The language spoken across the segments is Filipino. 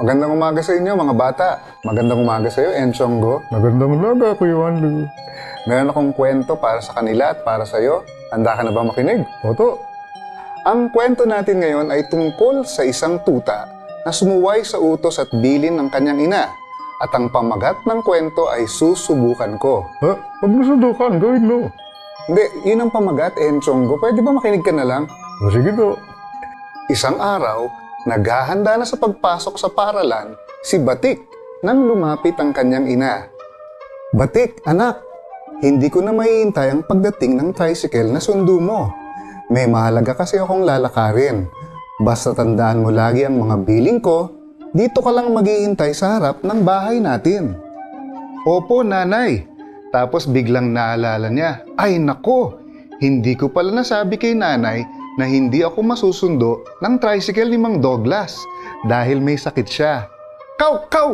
Magandang umaga sa inyo mga bata. Magandang umaga sa iyo, Enchonggo. Magandang umaga, Kuya Wanlu. Meron akong kwento para sa kanila at para sa iyo. Handa ka na ba makinig? Oto, Ang kwento natin ngayon ay tungkol sa isang tuta na sumuway sa utos at bilin ng kanyang ina. At ang pamagat ng kwento ay susubukan ko. ha? Huwag mo sudukan, gawin mo. Hindi, yun ang pamagat, Enchonggo. Pwede ba makinig ka na lang? O sige to. Isang araw, naghahanda na sa pagpasok sa paralan si Batik nang lumapit ang kanyang ina. Batik, anak, hindi ko na maiintay ang pagdating ng tricycle na sundo mo. May mahalaga kasi akong lalakarin. Basta tandaan mo lagi ang mga biling ko, dito ka lang maghihintay sa harap ng bahay natin. Opo, nanay. Tapos biglang naalala niya, ay nako, hindi ko pala nasabi kay nanay na hindi ako masusundo ng tricycle ni Mang Douglas dahil may sakit siya. Kaw, kaw!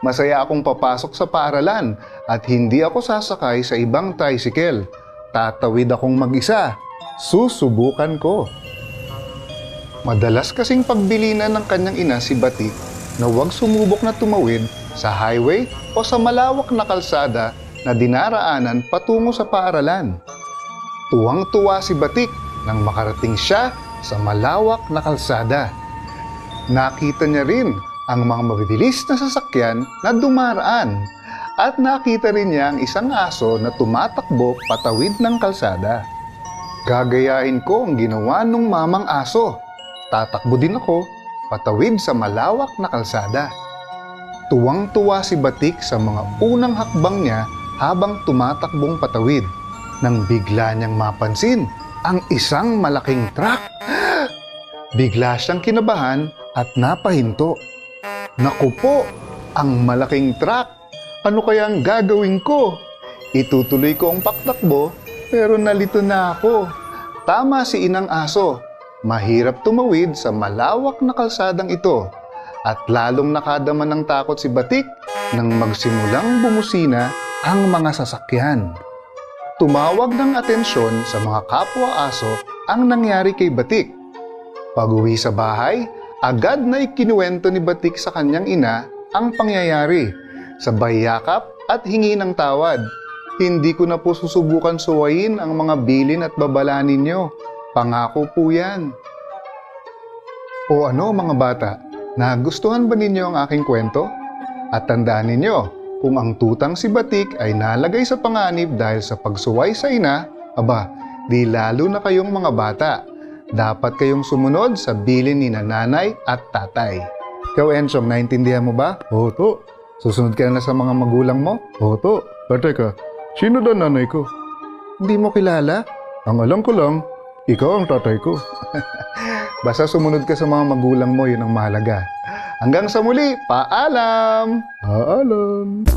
Masaya akong papasok sa paaralan at hindi ako sasakay sa ibang tricycle. Tatawid akong mag-isa. Susubukan ko. Madalas kasing pagbilinan ng kanyang ina si Batik na huwag sumubok na tumawid sa highway o sa malawak na kalsada na dinaraanan patungo sa paaralan. Tuwang-tuwa si Batik nang makarating siya sa malawak na kalsada. Nakita niya rin ang mga mabibilis na sasakyan na dumaraan at nakita rin niya ang isang aso na tumatakbo patawid ng kalsada. Gagayain ko ang ginawa ng mamang aso. Tatakbo din ako patawid sa malawak na kalsada. Tuwang-tuwa si Batik sa mga unang hakbang niya habang tumatakbong patawid nang bigla niyang mapansin ang isang malaking truck. Bigla siyang kinabahan at napahinto. Naku po, ang malaking truck. Ano kaya ang gagawin ko? Itutuloy ko ang paktakbo pero nalito na ako. Tama si inang aso. Mahirap tumawid sa malawak na kalsadang ito. At lalong nakadama ng takot si Batik nang magsimulang bumusina ang mga sasakyan. Tumawag ng atensyon sa mga kapwa aso ang nangyari kay Batik. Pag-uwi sa bahay, agad na ikinuwento ni Batik sa kanyang ina ang pangyayari. Sabay yakap at hingi ng tawad. Hindi ko na po susubukan suwayin ang mga bilin at babala ninyo. Pangako po yan. O ano mga bata, nagustuhan ba ninyo ang aking kwento? At tandaan ninyo, kung ang tutang si Batik ay nalagay sa panganib dahil sa pagsuway sa ina, aba, di lalo na kayong mga bata. Dapat kayong sumunod sa bilin ni nanay at tatay. Ikaw, Enchong, naintindihan mo ba? Oto, Susunod ka na sa mga magulang mo? oto. Pero teka, sino daw nanay ko? Hindi mo kilala? Ang alam ko lang, ikaw ang tatay ko. Basta sumunod ka sa mga magulang mo, yun ang mahalaga. Hanggang sa muli, paalam! Paalam.